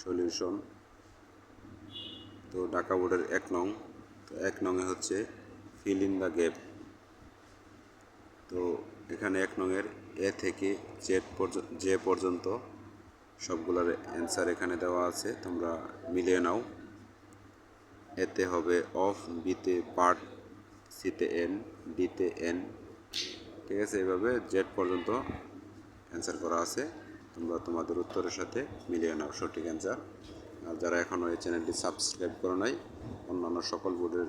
Solution. তো ঢাকা বোর্ডের এক নং, তো এক নংয়ে হচ্ছে ফিল ইন দ্য গ্যাপ তো এখানে এক নংয়ের এ থেকে জেড পর্যন্ত জে পর্যন্ত সবগুলোর অ্যান্সার এখানে দেওয়া আছে, তোমরা মিলিয়ে নাও। এতে হবে অফ বিতে পার্ট সিতে এন ডিতে এন ঠিক আছে এভাবে জেড পর্যন্ত অ্যান্সার করা আছে। তোমরা তোমাদের উত্তরের সাথে মিলিয়ে নাও, সঠিক অ্যান্সার আর যারা এখনও এই চ্যানেলটি সাবস্ক্রাইব করো নাই, অন্যান্য সকল বোর্ডের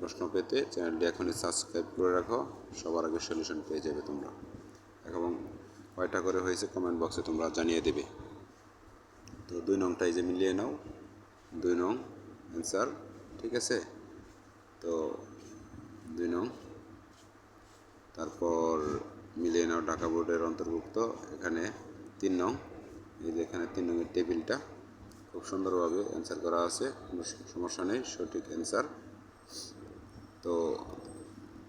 প্রশ্ন পেতে চ্যানেলটি এখনই সাবস্ক্রাইব করে রাখো, সবার আগে সলিউশন পেয়ে যাবে তোমরা। এবং কয়টা করে হয়েছে কমেন্ট বক্সে তোমরা জানিয়ে দেবে। তো দুই নংটা এই যে মিলিয়ে নাও, দুই নং অ্যান্সার ঠিক আছে? তো দুই নং, তারপর মিলিয়ে নাও ঢাকা বোর্ডের অন্তর্ভুক্ত, এখানে তিন নং। এই যে এখানে তিন নংয়ের টেবিলটা, খুব সুন্দরভাবে অ্যান্সার করা আছে, কোনো সমস্যা নেই, সঠিক অ্যান্সার তো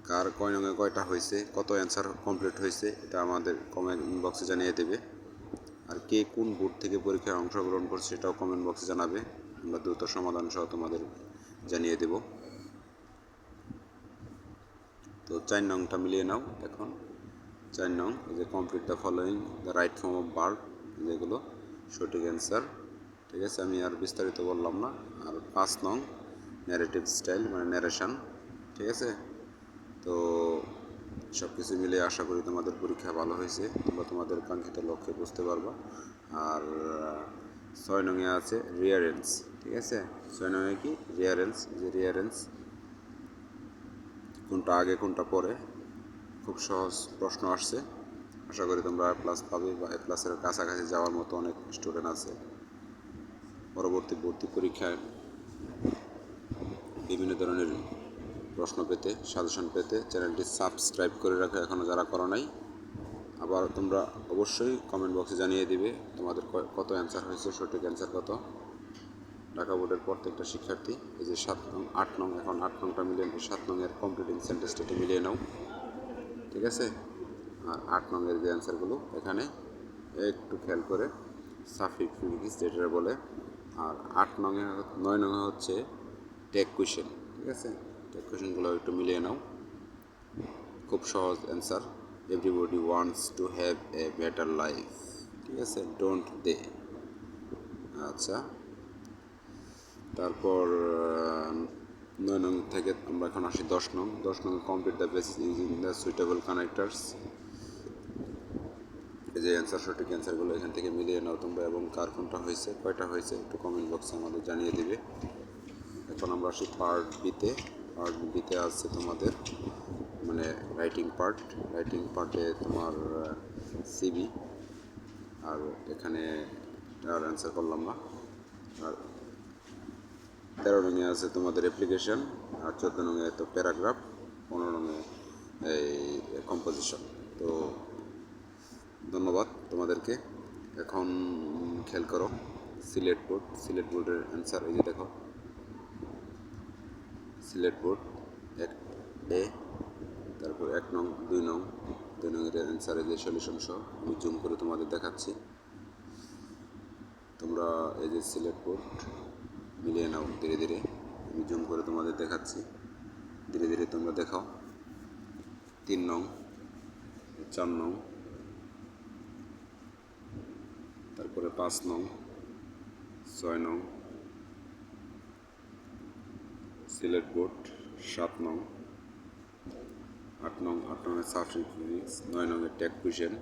কার কয় নঙে কয়টা হয়েছে, কত অ্যান্সার কমপ্লিট হয়েছে, এটা আমাদের কমেন্ট বক্সে জানিয়ে দেবে। আর কে কোন বোর্ড থেকে পরীক্ষায় অংশগ্রহণ করছে সেটাও কমেন্ট বক্সে জানাবে, আমরা দ্রুত সমাধান সহ তোমাদের জানিয়ে দেব। তো চার নংটা মিলিয়ে নাও এখন। চার নং যে complete the following the right form of bird যেগুলো সঠিক অ্যান্সার ঠিক আছে? আমি আর বিস্তারিত বললাম না। আর পাঁচ নং ন্যারেটিভ স্টাইল মানে ন্যারেশন ঠিক আছে? তো সব কিছু মিলে আশা করি তোমাদের পরীক্ষা ভালো হয়েছে। তোমরা তোমাদের কাঙ্ক্ষিত লক্ষ্যে বুঝতে পারবা। আর ছয় নঙে আছে রিয়ারেন্স ঠিক আছে? ছয় নঙে কি? রিয়ারেন্স যে রিয়ারেন্স কোনটা আগে, কোনটা পরে খুব সহজ প্রশ্ন আসছে। আশা করি তোমরা এ প্লাস পাবে বা এ প্লাসের কাছাকাছি যাওয়ার মতো অনেক স্টুডেন্ট আছে। পরবর্তী ভর্তি পরীক্ষায় বিভিন্ন ধরনের প্রশ্ন পেতে সাজেশন পেতে চ্যানেলটি সাবস্ক্রাইব করে রাখো এখনও যারা করো নাই। আবার তোমরা অবশ্যই কমেন্ট বক্সে জানিয়ে দিবে তোমাদের কত অ্যান্সার হয়েছে, সঠিক অ্যান্সার কত। ঢাকা বোর্ডের প্রত্যেকটা শিক্ষার্থী এই যে সাত নং, আট নং, এখন আট নংটা মিলিয়ে সাত নংয়ের কমপ্লিটিং সেন্টেন্সটা মিলিয়ে নাও। ঠিক আছে? আর আট নংয়ের যে অ্যান্সারগুলো এখানে একটু খেয়াল করে সাফিক ফিজিক্স যেটা বলে। আর আট নংয়ে, নয় নংয়ে হচ্ছে টেক কোয়েশ্চেন ঠিক আছে? টেক কোয়েশ্চেনগুলো একটু মিলিয়ে নাও। খুব সহজ answer everybody wants to have a better life ঠিক আছে? ডোন্ট দে আচ্ছা। তারপর নয় নং থেকে আমরা এখন আসি দশ নং। দশ নং complete the basis using the suitable connectors যে অ্যান্সার সঠিক অ্যান্সারগুলো এখান থেকে মিলিয়ে নাও তোমরা এবং কার কোনটা হয়েছে, কয়টা হয়েছে, একটু কমেন্ট বক্সে আমাদের জানিয়ে দিবে। এখন আমরা আসি পার্ট বিতে পার্ট বিতে আছে তোমাদের মানে রাইটিং পার্ট রাইটিং পার্টে তোমার সিবি আর এখানে আর অ্যান্সার করলাম না। তেরো রঙে আছে তোমাদের অ্যাপ্লিকেশন আর চোদ্দ রঙে তো প্যারাগ্রাফ পনেরো রঙে এই কম্পোজিশন তো ধন্যবাদ তোমাদেরকে। এখন খেয়াল করো সিলেট বোর্ড সিলেট বোর্ডের অ্যান্সার এই যে দেখো। সিলেট বোর্ড এক, এ, তারপর এক নং, দুই নং, দুই নংয়ের অ্যান্সারের যে সলিউশন সহ আমি জুম করে তোমাদের দেখাচ্ছি। তোমরা এই যে সিলেট বোর্ড মিলিয়ে নাও, ধীরে ধীরে। আমি জুম করে তোমাদের দেখাচ্ছি। ধীরে ধীরে তোমরা দেখাও। তিন নং, চার নং, তারপরে পাঁচ নং, ছয় নং সিলেট বোর্ড, সাত নং, আট নং, আট নংয়ের সাফরি ফিজিক্স নয় নংয়ের ট্যাগ কুইশন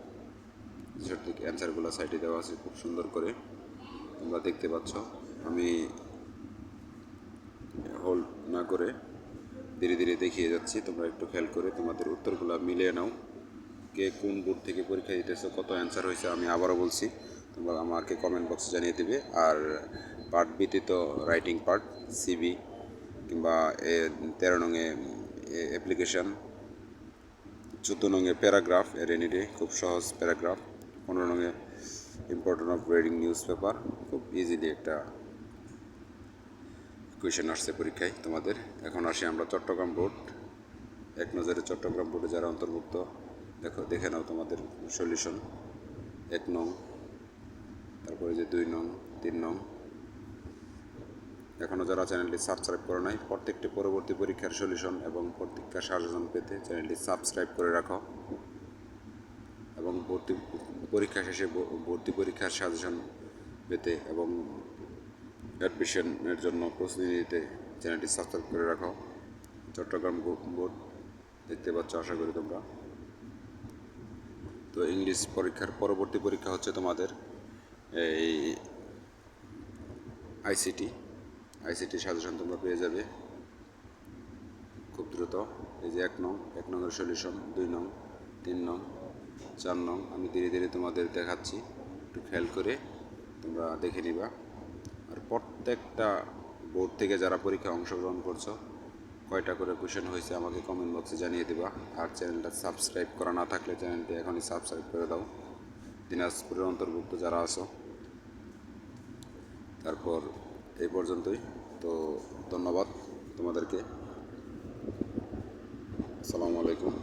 সঠিক অ্যান্সারগুলো সাইডে দেওয়া আছে, খুব সুন্দর করে। তোমরা দেখতে পাচ্ছ। আমি হোল্ড না করে ধীরে ধীরে দেখিয়ে যাচ্ছি। তোমরা একটু খেয়াল করে তোমাদের উত্তরগুলো মিলিয়ে নাও। কে কোন বোর্ড থেকে পরীক্ষা দিতেছো, কত অ্যান্সার হয়েছে আমি আবারও বলছি। তোমরা আমাকে কমেন্ট বক্সে জানিয়ে দেবে। আর পার্ট বিতে তো রাইটিং পার্ট সিবি কিংবা এ তেরো নঙে অ্যাপ্লিকেশান চোদ্দ নঙে প্যারাগ্রাফ এর এনিডে খুব সহজ প্যারাগ্রাফ পনেরো নঙে important of reading newspaper খুব ইজিলি একটা কোয়েশন আসছে পরীক্ষায় তোমাদের। এখন আসি আমরা চট্টগ্রাম বোর্ড। এক নজরে চট্টগ্রাম বোর্ডে যারা অন্তর্ভুক্ত, দেখো, দেখে নাও তোমাদের সলিউশন। এক নং, তারপরে যে দুই নং, তিন নং। এখনও যারা চ্যানেলটি সাবস্ক্রাইব করে নাই, প্রত্যেকটি পরবর্তী পরীক্ষার সলিউশন এবং পরীক্ষার সাজেশন পেতে চ্যানেলটি সাবস্ক্রাইব করে রাখো। এবং ভর্তি, পরীক্ষা শেষে ভর্তি পরীক্ষার সাজেশন পেতে এবং অ্যাডমিশনের জন্য প্রস্তুতি নিতে চ্যানেলটি সাবস্ক্রাইব করে রাখো চট্টগ্রাম বোর্ড দেখতে পাচ্ছ, আশা করি তোমরা। তো ইংলিশ পরীক্ষার পরবর্তী পরীক্ষা হচ্ছে তোমাদের এই আইসিটি। আইসিটি সাজেশন তোমরা পেয়ে যাবে। খুব দ্রুত। এই যে এক নং, এক নংয়ের সলিউশন, দুই নং, তিন নং, চার নং। আমি ধীরে ধীরে তোমাদের দেখাচ্ছি। একটু খেয়াল করে তোমরা দেখে নিবা। প্রত্যেকটা বোর্ড থেকে যারা পরীক্ষায় অংশগ্রহণ করছ, কয়টা করে কোশ্চেন হয়েছে আমাকে কমেন্ট বক্সে জানিয়ে দিবা। আর চ্যানেলটা সাবস্ক্রাইব করা না থাকলে চ্যানেলটি এখনই সাবস্ক্রাইব করে দাও। দিনাজপুরের অন্তর্ভুক্ত যারা আছো, তারপর এই পর্যন্তই। তো ধন্যবাদ তোমাদেরকে। আসসালামু আলাইকুম।